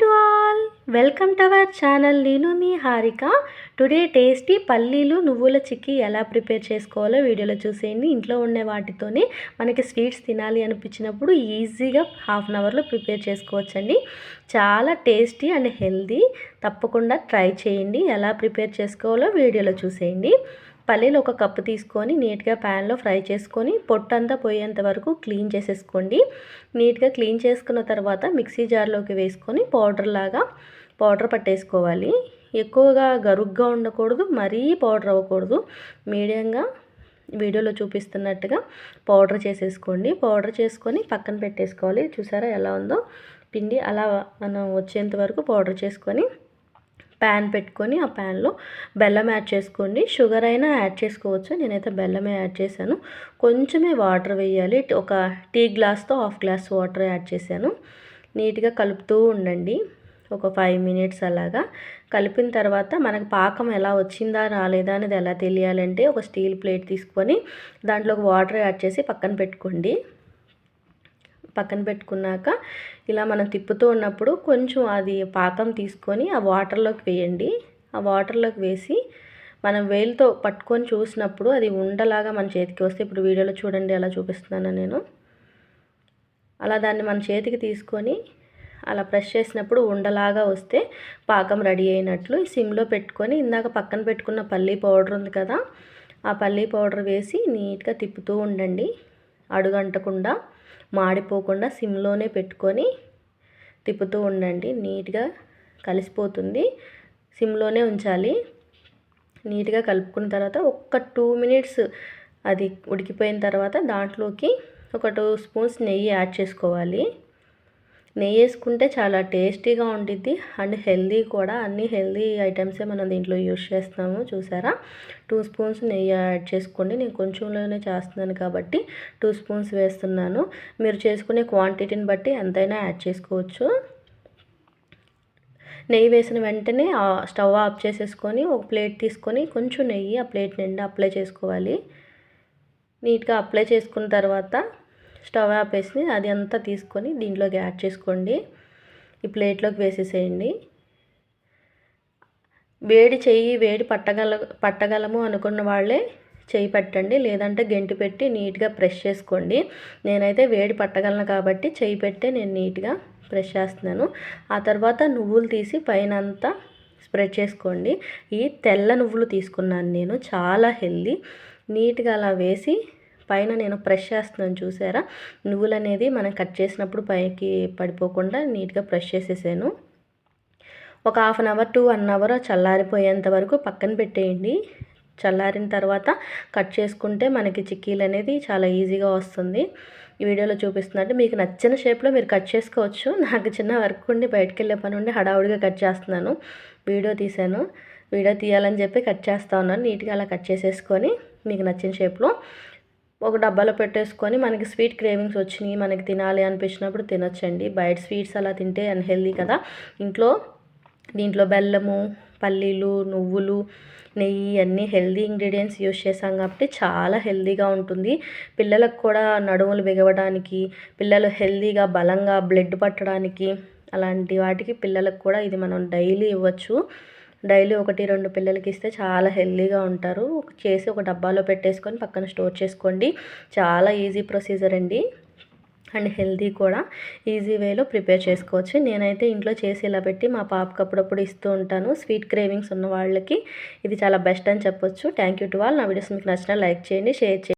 To all welcome to our channel. నేను మీ Harika. Today tasty పల్లీలు నువ్వుల చిక్కీ ఎలా ప్రిపేర్ చేసుకోవాలో వీడియోలో చూసేయండి. ఇంట్లో ఉండే వాటితోనే మనకి స్వీట్స్ తినాలి అనిపించినప్పుడు ఈజీగా హాఫ్ అన్ అవర్లో ప్రిపేర్ చేసుకోవచ్చండి. చాలా టేస్టీ అండ్ హెల్దీ. తప్పకుండా ట్రై చేయండి. ఎలా ప్రిపేర్ చేసుకోవాలో వీడియోలో చూసేయండి. పల్లీలు ఒక కప్పు తీసుకొని నీట్గా ప్యాన్లో ఫ్రై చేసుకొని పొట్టంతా పోయేంత వరకు క్లీన్ చేసేసుకోండి. నీట్గా క్లీన్ చేసుకున్న తర్వాత మిక్సీ జార్లోకి వేసుకొని పౌడర్ లాగా పౌడర్ పట్టేసుకోవాలి. ఎక్కువగా గరుగ్గా ఉండకూడదు మరీ పౌడర్ అవ్వకూడదు. మీడియంగా వీడియోలో చూపిస్తున్నట్టుగా పౌడర్ చేసేసుకోండి. పౌడర్ చేసుకొని పక్కన పెట్టేసుకోవాలి. చూసారా ఎలా ఉందో? పిండి అలా మనం వచ్చేంత వరకు పౌడర్ చేసుకొని ప్యాన్ పెట్టుకొని ఆ ప్యాన్లో బెల్లం యాడ్ చేసుకోండి. షుగర్ అయినా యాడ్ చేసుకోవచ్చు. నేనైతే బెల్లమే యాడ్ చేశాను. కొంచెమే వాటర్ వేయాలి. ఒక టీ గ్లాస్తో హాఫ్ గ్లాస్ వాటర్ యాడ్ చేశాను. నీట్గా కలుపుతూ ఉండండి. ఒక ఫైవ్ మినిట్స్ అలాగా. కలిపిన తర్వాత మనకు పాకం ఎలా వచ్చిందా రాలేదా అనేది ఎలా తెలియాలంటే ఒక స్టీల్ ప్లేట్ తీసుకొని దాంట్లో వాటర్ యాడ్ చేసి పక్కన పెట్టుకోండి. పక్కన పెట్టుకున్నాక ఇలా మనం తిప్పుతూ ఉన్నప్పుడు కొంచెం అది పాకం తీసుకొని ఆ వాటర్లోకి వేయండి. ఆ వాటర్లోకి వేసి మనం వేలుతో పట్టుకొని చూసినప్పుడు అది ఉండలాగా మన చేతికి వస్తే ఇప్పుడు వీడియోలో చూడండి అలా చూపిస్తున్నాను నేను. అలా దాన్ని మన చేతికి తీసుకొని అలా ప్రెస్ చేసినప్పుడు ఉండలాగా వస్తే పాకం రెడీ అయినట్లు సిమ్లో పెట్టుకొని ఇందాక పక్కన పెట్టుకున్న పల్లీ పౌడర్ ఉంది కదా ఆ పల్లీ పౌడర్ వేసి నీట్గా తిప్పుతూ ఉండండి. అడుగంటకుండా మాడిపోకుండా సిమ్లోనే పెట్టుకొని తిప్పుతూ ఉండండి. నీట్గా కలిసిపోతుంది. సిమ్లోనే ఉంచాలి. నీట్గా కలుపుకున్న తర్వాత ఒక్క టూ మినిట్స్ అది ఉడికిపోయిన తర్వాత దాంట్లోకి ఒక టూ స్పూన్స్ నెయ్యి యాడ్ చేసుకోవాలి. నెయ్యి వేసుకుంటే చాలా టేస్టీగా ఉంటుంది అండ్ హెల్దీ కూడా. అన్ని హెల్దీ ఐటమ్సే మనం దీంట్లో యూస్ చేస్తాము. చూసారా? టూ స్పూన్స్ నెయ్యి యాడ్ చేసుకోండి. నేను కొంచెంలోనే చేస్తున్నాను కాబట్టి టూ స్పూన్స్ వేస్తున్నాను. మీరు చేసుకునే క్వాంటిటీని బట్టి ఎంతైనా యాడ్ చేసుకోవచ్చు. నెయ్యి వేసిన వెంటనే స్టవ్ ఆఫ్ చేసేసుకొని ఒక ప్లేట్ తీసుకొని కొంచెం నెయ్యి ఆ ప్లేట్ నిండా అప్లై చేసుకోవాలి. నీట్గా అప్లై చేసుకున్న తర్వాత స్టవ్ ఆపేసి అది అంతా తీసుకొని దీంట్లోకి యాడ్ చేసుకోండి. ఈ ప్లేట్లోకి వేసేసేయండి. వేడి చెయ్యి వేడి పట్టగల పట్టగలము అనుకున్న వాళ్ళే చేయి పెట్టండి. లేదంటే గెంటి పెట్టి నీట్గా ప్రెస్ చేసుకోండి. నేనైతే వేడి పట్టగలను కాబట్టి చేయి పెట్టే నేను నీట్గా ప్రెస్ చేస్తున్నాను. ఆ తర్వాత నువ్వులు తీసి పైన అంతా స్ప్రెడ్ చేసుకోండి. ఈ తెల్ల నువ్వులు తీసుకున్నాను నేను. చాలా హెల్దీ. నీట్గా అలా వేసి పైన నేను ప్రెష్ చేస్తున్నాను చూసారా? నువ్వులు అనేది మనం కట్ చేసినప్పుడు పైకి పడిపోకుండా నీట్గా ప్రెష్ చేసేసాను. ఒక half an hour to one hour చల్లారిపోయేంత వరకు పక్కన పెట్టేయండి. చల్లారిన తర్వాత కట్ చేసుకుంటే మనకి చిక్కీలు అనేది చాలా ఈజీగా వస్తుంది. ఈ వీడియోలో చూపిస్తున్నట్టు మీకు నచ్చిన షేప్లో మీరు కట్ చేసుకోవచ్చు. నాకు చిన్న వర్క్ ఉండి బయటకు వెళ్ళే పని ఉండి హడావుడిగా కట్ చేస్తున్నాను. వీడియో తీశాను. వీడియో తీయాలని చెప్పి కట్ చేస్తూ ఉన్నాను. నీట్గా అలా కట్ చేసేసుకొని మీకు నచ్చిన షేప్లో ఒక డబ్బాలో పెట్టేసుకొని మనకి స్వీట్ క్రేవింగ్స్ వచ్చినాయి మనకి తినాలి అనిపించినప్పుడు తినొచ్చండి. బయట స్వీట్స్ అలా తింటే అన్హెల్దీ కదా. ఇంట్లో దీంట్లో బెల్లము పల్లీలు నువ్వులు నెయ్యి అన్నీ హెల్దీ ఇంగ్రీడియంట్స్ యూస్ చేసాం కాబట్టి చాలా హెల్దీగా ఉంటుంది. పిల్లలకు కూడా నడుములు బిగవడానికి పిల్లలు హెల్దీగా బలంగా బ్లడ్ పట్టడానికి అలాంటి వాటికి పిల్లలకు కూడా ఇది మనం డైలీ ఇవ్వచ్చు. డైలీ ఒకటి రెండు పిల్లలకి ఇస్తే చాలా హెల్తీగా ఉంటారు. చేసి ఒక డబ్బాలో పెట్టేసుకొని పక్కన స్టోర్ చేసుకోండి. చాలా ఈజీ ప్రొసీజర్ అండి. అండ్ హెల్తీ కూడా. ఈజీ వేలో ప్రిపేర్ చేసుకోవచ్చు. నేనైతే ఇంట్లో చేసి ఇలా పెట్టి మా పాపకు అప్పుడప్పుడు ఇస్తూ ఉంటాను. స్వీట్ క్రేవింగ్స్ ఉన్న వాళ్ళకి ఇది చాలా బెస్ట్ అని చెప్పొచ్చు. Thank you to all. నా వీడియోస్ మీకు నచ్చిన లైక్ చేయండి షేర్ చేయండి.